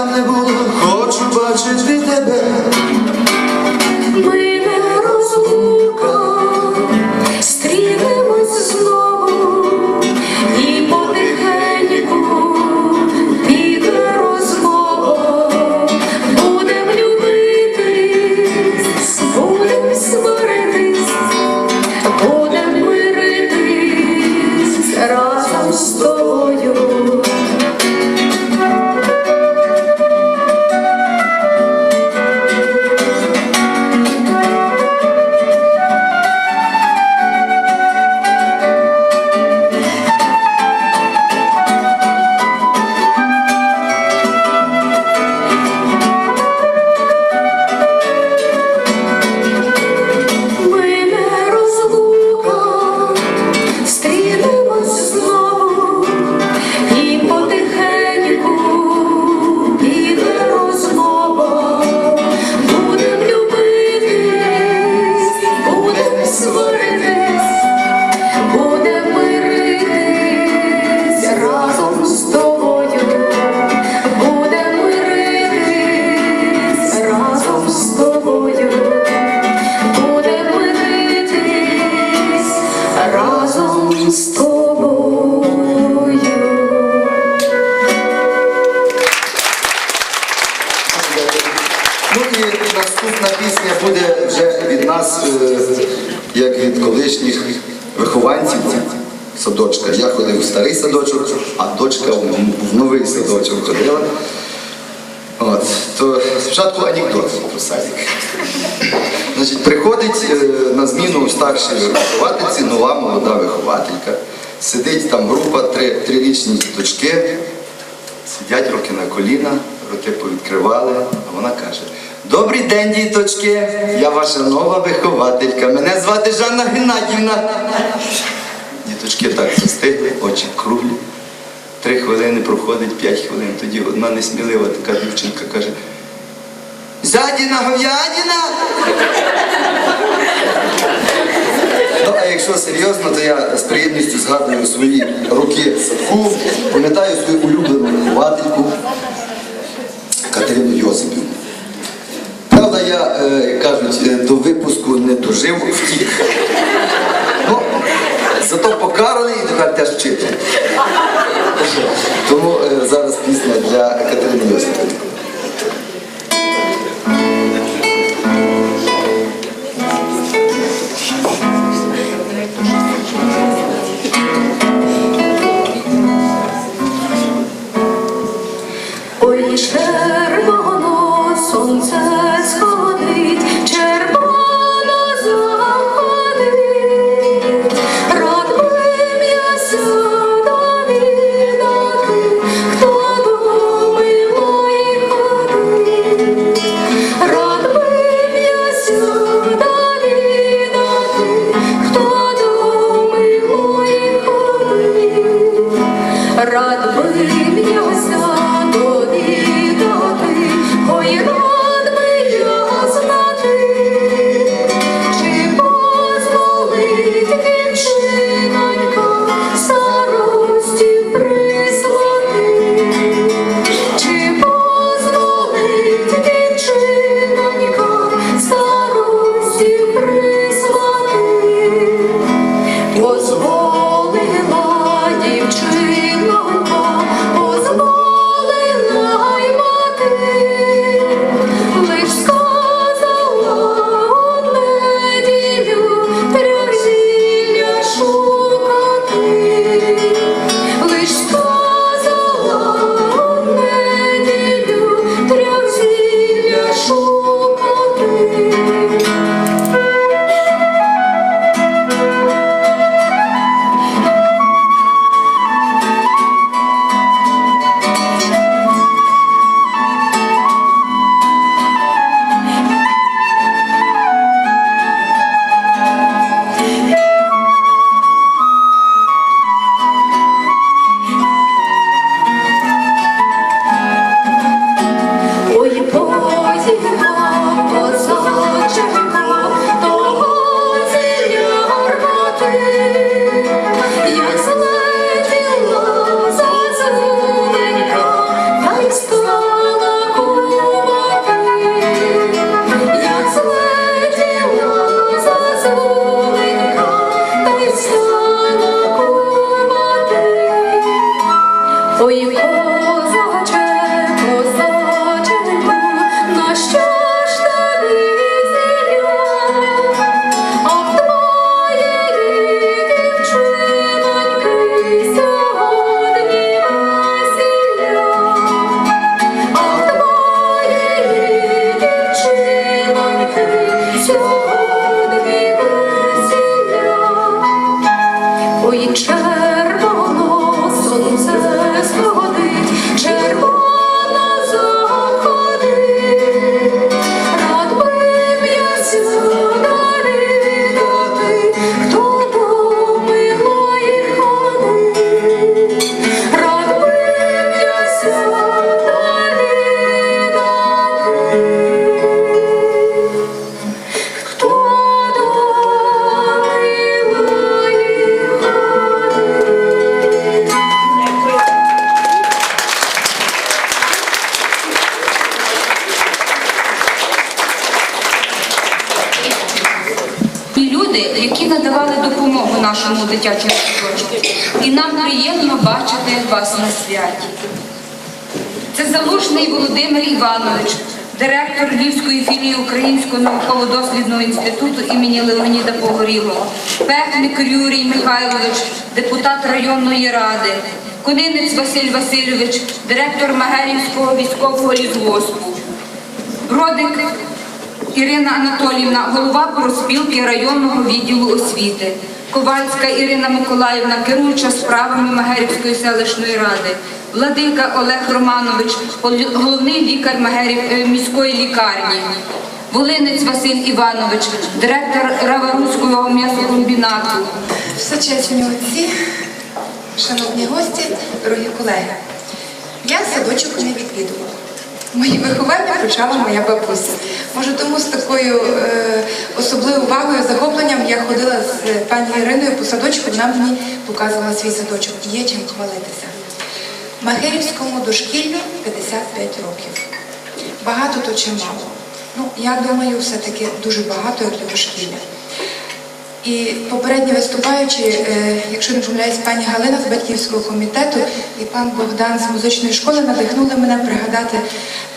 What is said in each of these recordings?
там не було, хочу бачити тебе. Як від колишніх вихованців садочка. Я ходив в старий садочок, а дочка в в новий садочок ходила. От, то спочатку анекдот про садик. Значить, приходить е, на зміну старшій виховательці нова молода вихователька. Сидить там група, три, трирічні дочки, сидять руки на коліна, руки повідкривали, а вона каже: Добрий день, діточки! Я ваша нова вихователька. Мене звати Жанна Геннадівна. Діточки так застигли, очі круглі. Три хвилини проходить, п'ять хвилин. Тоді одна несмілива така дівчинка каже: Зядіна говядіна! Ну, а якщо серйозно, то я з приємністю згадую свої роки садку, пам'ятаю свою улюблену виховательку Катерину Йосипівну. Я, е, як кажуть, е, до випуску не дожив, втік. Ну, зато покараний і тепер теж вчитель. Тому е, зараз пісня для Катерини Йосипівни. І нам приємно бачити вас на святі. Це залужний Володимир Іванович, директор Львівської філії Українського науково-дослідного інституту імені Леоніда Погорілого, Пехник Юрій Михайлович, депутат районної ради, Конинець Василь Васильович, директор Магерівського військового лісгоспу. Бродик Ірина Анатоліївна, голова проспілки районного відділу освіти. Ковальська Ірина Миколаївна, керуюча справами Магерівської селищної ради. Владика Олег Романович, головний лікар Магерів е, міської лікарні. Волинець Василь Іванович, директор Раваруського м'ясокомбінату. Всечесні отці, шановні гості, дорогі колеги. Я садочок не відвідувала. Мої виховання почала моя бабуся. Може, тому з такою е, особливою увагою, захопленням я ходила з пані Іриною по садочку, вона мені показувала свій садочок. Є чим хвалитися. Махерівському дошкіллю 55 років. Багато то чи мало? Ну, я думаю, все-таки дуже багато як для дошкілля. І попередні виступаючі, е, якщо не помиляюсь, пані Галина з батьківського комітету і пан Богдан з музичної школи надихнули мене пригадати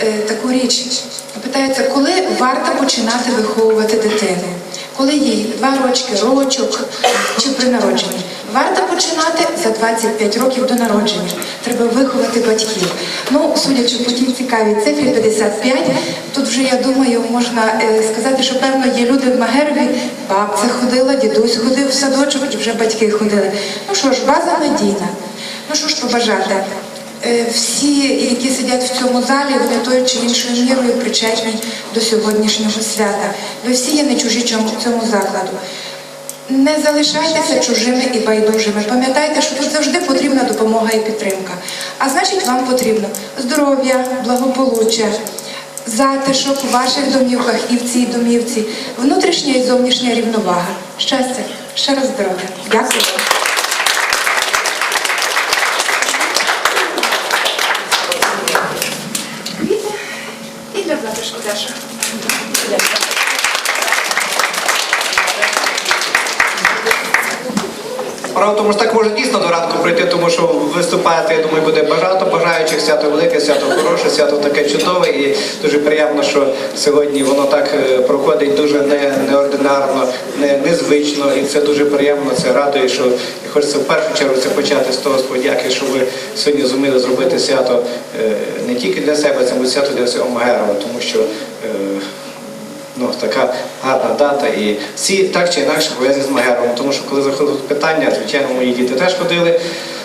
е, таку річ. Питається, коли варто починати виховувати дитину? Коли їй два рочки, рочок чи при народженні? Варто починати за 25 років до народження. Треба виховати батьків. Ну, судячи по тій цікавій цифрі 55, тут вже я думаю, можна е, сказати, що певно є люди в Магерові, бабця ходила, дідусь ходив в садочок вже батьки ходили. Ну що ж, база надійна. Ну що ж побажати? Е, Всі, які сидять в цьому залі, вони тою чи іншою мірою причетні до сьогоднішнього свята. Ви всі є не чужі цьому закладу. Не залишайтеся чужими і байдужими. Пам'ятайте, що тут завжди потрібна допомога і підтримка. А значить, вам потрібно здоров'я, благополуччя, затишок у ваших домівках і в цій домівці, внутрішня і зовнішня рівновага. Щастя, ще раз здоров'я. Дякую. вам. Квіти І для затишку теж. Справа тому, що так може дійсно до ранку прийти, тому що виступати, я думаю, буде багато бажаючих. Свято велике, свято хороше, свято таке чудове. І дуже приємно, що сьогодні воно так е, проходить дуже не, неординарно, не, незвично. І це дуже приємно, це радує, що хочеться в першу чергу це почати з того з подяки, що ви сьогодні зуміли зробити свято е, не тільки для себе, це буде свято для всього Магерова, тому що. Ну, така гарна дата. І всі так чи інакше пов'язані з Магеровим. Тому що коли заходили питання, звичайно, мої діти теж ходили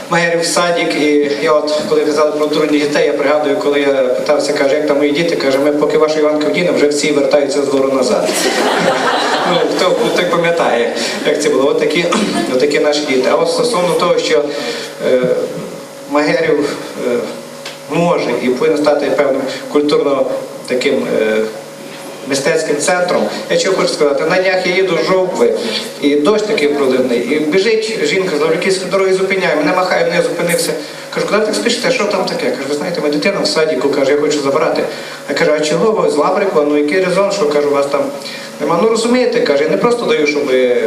Магерів в садик. І я от, коли казали про дурних дітей, я пригадую, коли я питався, каже, як там мої діти, каже, ми поки вашу Іванка вдіне, вже всі вертаються з двору назад. Ну, хто так пам'ятає, як це було. От от наші діти. А от стосовно того, що е, Магерів е, може і повинен стати певним культурно таким. Е, мистецьким центром. Я чого хочу сказати, на днях я їду з жовтви, і дощ такий проливний, і біжить жінка, завдяки дороги зупиняє, мене махає, не зупинився. Кажу, куди так спішите, що там таке? Кажу, ви знаєте, моя дитина в садіку, каже, я хочу забрати. Я кажу, а чого ви з Лаврикова? Ну який резон, що кажу, у вас там Нема, ну розумієте, каже, я не просто даю, щоб е,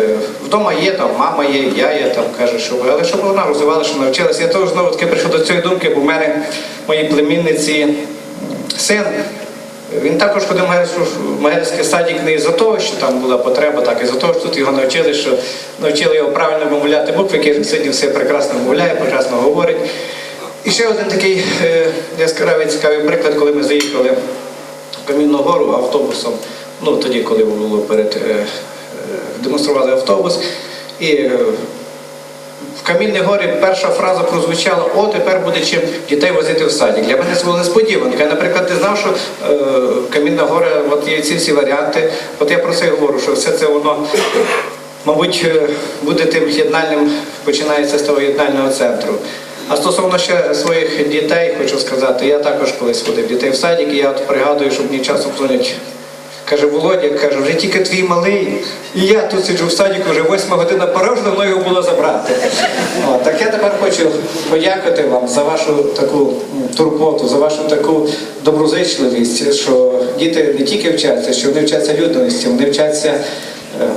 вдома є, там мама є, я є, там каже, щоб, але щоб вона розвивала, щоб навчилася. Я теж знову таки прийшов до цієї думки, бо в мене моїй племінниці син. Він також ходив в Магерський садик не із-за того, що там була потреба, так і за того, що тут його навчили, що навчили його правильно вимовляти букви, який сьогодні все прекрасно вимовляє, прекрасно говорить. І ще один такий е, яскравий цікавий приклад, коли ми заїхали в Камінну гору автобусом. Ну тоді, коли було перед е, е, демонстрували автобус. І в Камінній горі перша фраза прозвучала: о, тепер буде чим дітей возити в садик. Для мене це було несподіванка. Я, наприклад, не знав, що е, Камінна гора, от є ці всі варіанти. От я про це говорю, що все це воно, мабуть, е, буде тим єднальним, починається з того єднального центру. А стосовно ще своїх дітей, хочу сказати, я також колись водив дітей в садик, і я от пригадую, що мені часом дзвонять. Каже, Володя, каже, вже тільки твій малий, і я тут сиджу в садіку, вже восьма година пора, вже давно його було забрати. О, так я тепер хочу подякувати вам за вашу таку турботу, за вашу таку доброзичливість, що діти не тільки вчаться, що вони вчаться людяності, вони вчаться е,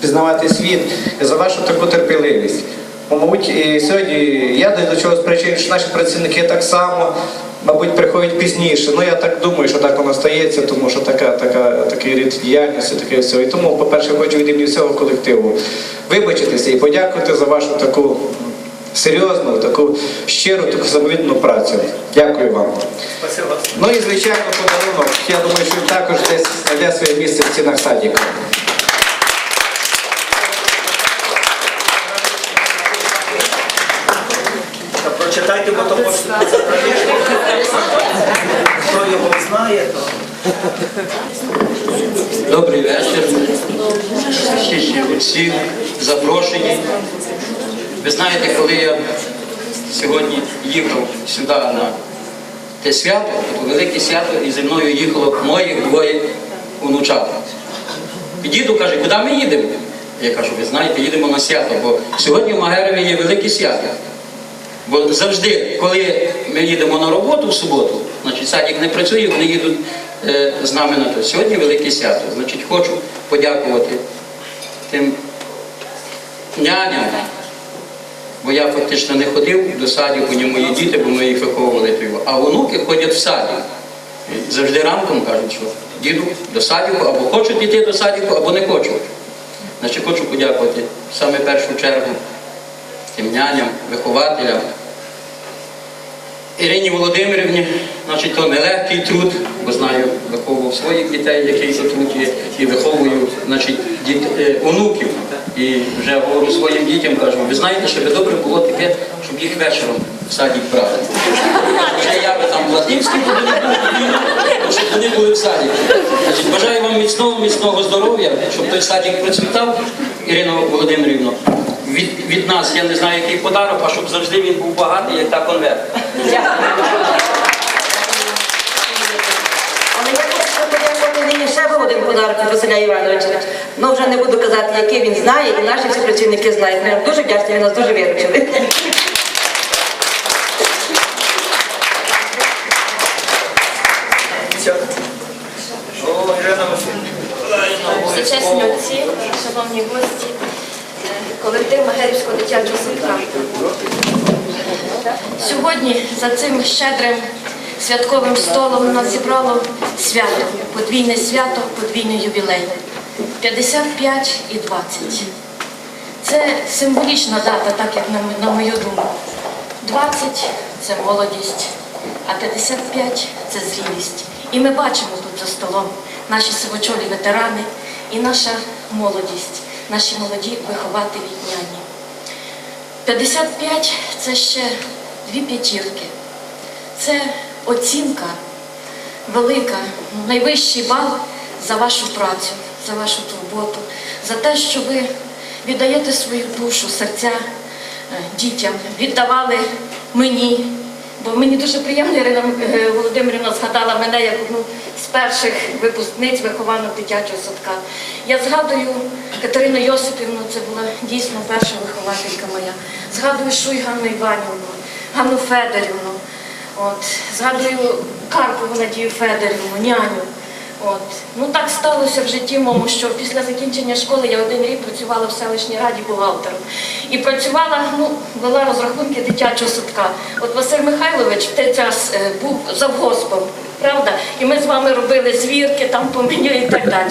пізнавати світ, за вашу таку терпеливість. Мабуть, і сьогодні я до чогось причину, що наші працівники так само, мабуть, приходять пізніше. Ну я так думаю, що так воно стається, тому що така, така, такий рід діяльності, таке все. І тому, по-перше, хочу від імені всього колективу вибачитися і подякувати за вашу таку серйозну, таку щиру, таку самовідну працю. Дякую вам. Ну і звичайно подарунок. Я думаю, що він також десь знайде своє місце в стінах садіка. Та бо то. Хто його знає, то. Добрий вечір. Всі всі запрошені. Ви знаєте, коли я сьогодні їхав сюди на те свято, то велике свято, і зі мною їхало моїх двоє онучат. І діду каже, куди ми їдемо? Я кажу, ви знаєте, їдемо на свято, бо сьогодні в Магерові є велике свято. Бо завжди, коли ми їдемо на роботу в суботу, значить садик не працює, вони їдуть е, з нами на то. Сьогодні велике свято. Значить, хочу подякувати тим няням, бо я фактично не ходив до садіку, ні мої діти, бо ми їх виховували. А онуки ходять в садик. Завжди ранком кажуть, що діду до садіку, або хочуть йти до садіку, або не хочуть. Значить, хочу подякувати саме першу чергу тим няням, вихователям. Ірині Володимирівні, значить, то нелегкий труд, бо знаю, виховував своїх дітей, який труд є, і виховую, значить, діт, е, онуків. І вже говорю своїм дітям, кажу, ви знаєте, що би добре було таке, щоб їх вечором в садик брали. Вже я би там Платнівський туди був, щоб вони були в садіку. Значить, бажаю вам міцного, міцного здоров'я, щоб той садик процвітав, Ірино Володимирівно. Від, від нас я не знаю, який подарок, а щоб завжди він був багатий, як та конверт. Але я хочу подякувати нині ще був один подарок від Василя Івановича. Ну вже не буду казати, який він знає, і наші всі працівники знають. Ми дуже вдячні, ви нас дуже виручили. О, Ірина Васильівна. Всечесні отці, шановні гості, е, колектив Магерівського дитячого садка. Сьогодні за цим щедрим святковим столом нас зібрало свято, подвійне свято, подвійний ювілей. 55 і 20. Це символічна дата, так як на, на мою думку. 20 це молодість, а 55 це зрілість. І ми бачимо тут за столом наші сивочолі ветерани і наша молодість, наші молоді вихователі няні. 55 це ще дві п'ятірки. Це оцінка велика, найвищий бал за вашу працю, за вашу турботу, за те, що ви віддаєте свою душу, серця е, дітям, віддавали мені. Бо мені дуже приємно, Ірина е, Володимирівна згадала мене як одну з перших випускниць вихованок дитячого садка. Я згадую Катерину Йосипівну, це була дійсно перша вихователька моя. Згадую Шуй Ганну Іванівну, Ганну Федорівну. От, згадую Карпову Надію Федорівну, няню. От. Ну так сталося в житті моєму, що після закінчення школи я один рік працювала в селищній раді бухгалтером. І працювала, ну, вела розрахунки дитячого садка. От Василь Михайлович в той час е, був завгоспом, правда? І ми з вами робили звірки там по і так далі.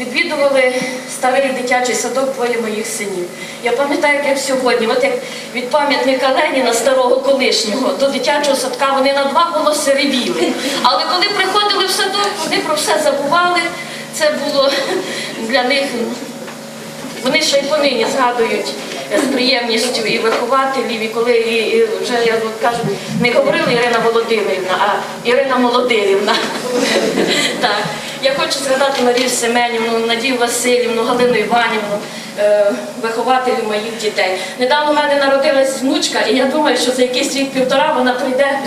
Відвідували старий дитячий садок двоє моїх синів. Я пам'ятаю, як сьогодні, от як від пам'ятника Леніна, старого колишнього, до дитячого садка вони на два голоси ревіли. Але коли приходили в садок, вони про все забували. Це було для них. Вони ще й понині згадують з приємністю і вихователів, і коли і, і вже я кажу, не говорила Ірина Володимирівна, а Ірина Молодирівна. Я хочу згадати Марію Семенівну, Надію Васильівну, Галину Іванівну, е, вихователів моїх дітей. Недавно в мене народилась внучка, і я думаю, що за якийсь рік-півтора вона прийде